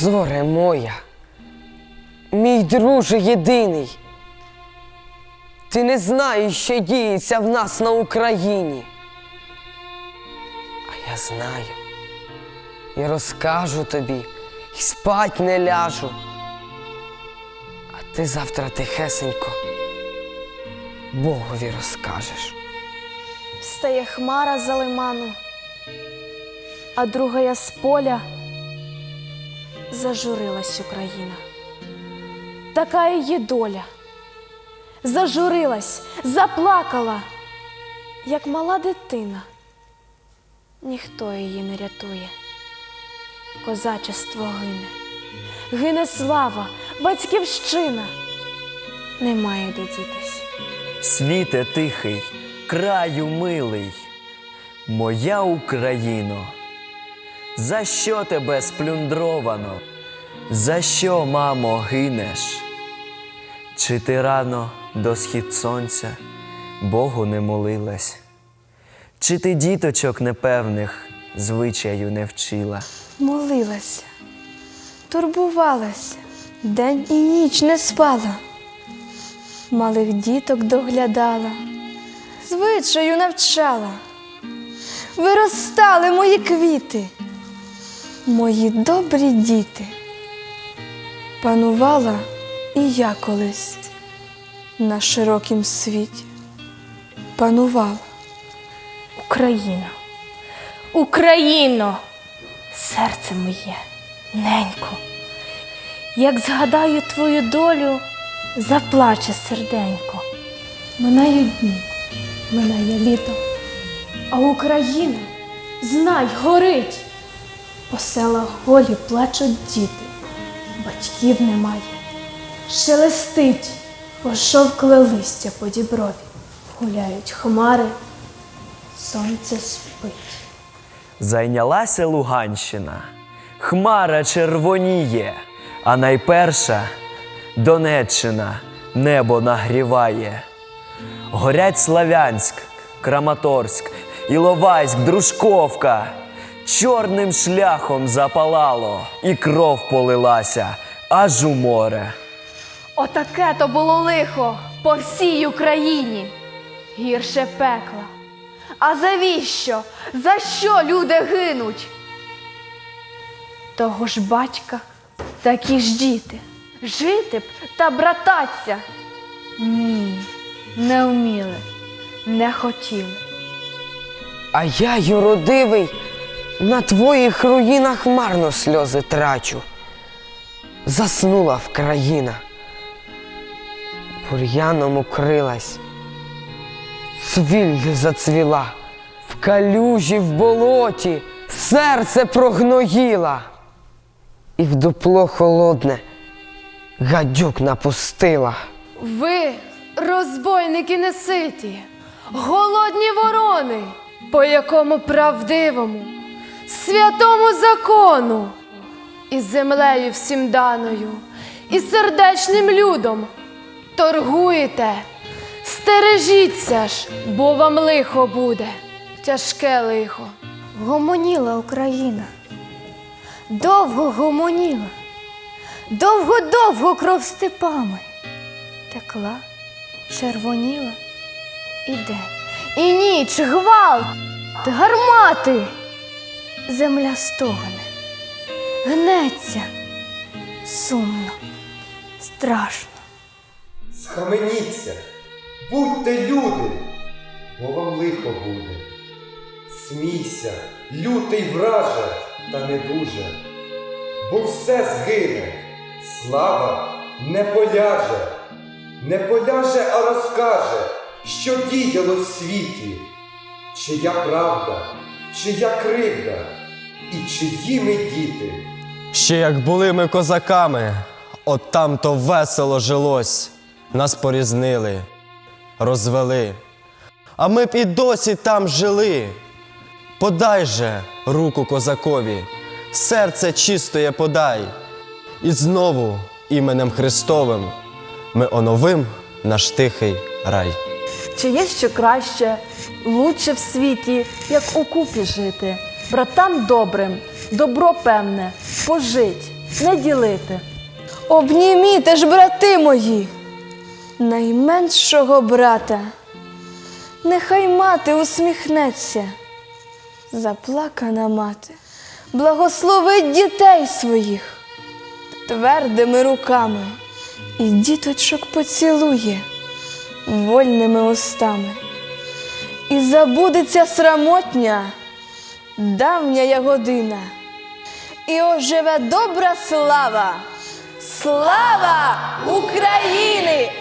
зоре моя, мій друже єдиний. Ти не знаєш, що діється в нас на Україні. А я знаю. І розкажу тобі, і спать не ляжу. А ти завтра тихесенько Богові розкажеш. Встає хмара за лиману, а другая з поля зажурилась Україна. Така її доля. Зажурилась, заплакала, як мала дитина. Ніхто її не рятує. Козачество гине, гине слава, батьківщина. Немає де дітись. Світе тихий, краю милий, моя Україно, за що тебе сплюндровано? За що, мамо, гинеш? Чи ти рано до схід сонця Богу не молилась? Чи ти діточок непевних звичаю не вчила? Молилася, турбувалася, день і ніч не спала, малих діток доглядала, звичаю навчала. Виростали мої квіти, мої добрі діти. Панувала і я колись на широкім світі. Панувала. Україна, Україно! серце моє, ненько. Як згадаю твою долю, заплаче серденько. Минають дні, минає літо, а Україна, знай, горить. По селах голі плачуть діти, батьків немає. Шелестить, пожовкле листя по діброві, гуляють хмари, сонце спить. Зайнялася Луганщина, хмара червоніє, а найперша Донеччина небо нагріває. Горять Славянськ, Краматорськ, Іловайськ, Дружковка. Чорним шляхом запалало, і кров полилася аж у море. Отаке то було лихо по всій Україні. Гірше пекла. А завіщо? За що люди гинуть? Того ж батька, такі ж діти. Жити б та брататься. Ні, не вміли, не хотіли. А я, юродивий, на твоїх руїнах марно сльози трачу. Заснула в країна, бур'яном укрилась, цвіль зацвіла, в калюжі, в болоті серце прогноїла, і в дупло холодне гадюк напустила. Ви, розбойники неситі, голодні ворони, по якому правдивому, святому закону, і землею всім даною, і сердечним людом торгуєте, стережіться ж, бо вам лихо буде, тяжке лихо. Гомоніла Україна, довго гомоніла, довго-довго кров степами текла, червоніла. І день, І ніч, гвалт, гармати. Земля стогне, гнеться, сумно, страшно. Схаменіться, будьте люди, бо вам лихо буде. Смійся, лютий враже, та не дуже, бо все згине, слава не поляже, не поляже, а розкаже, що діяло в світі, чия правда, чия кривда і чиї ми діти. Ще як були ми козаками, от там то весело жилось, нас порізнили, розвели. А ми б і досі там жили. Подай же руку козакові, серце чистоє подай, і знову іменем Христовим ми оновим наш тихий рай. Чи є що краще, лучше в світі, як у купі жити, братам добрим, добро певне, пожить, не ділити. Обніміте ж, брати мої, найменшого брата. Нехай мати усміхнеться, заплакана мати, благословить дітей своїх твердими руками і діточок поцілує вольними устами. І забудеться срамотня, давня я година, і оживе добра слава. Слава України!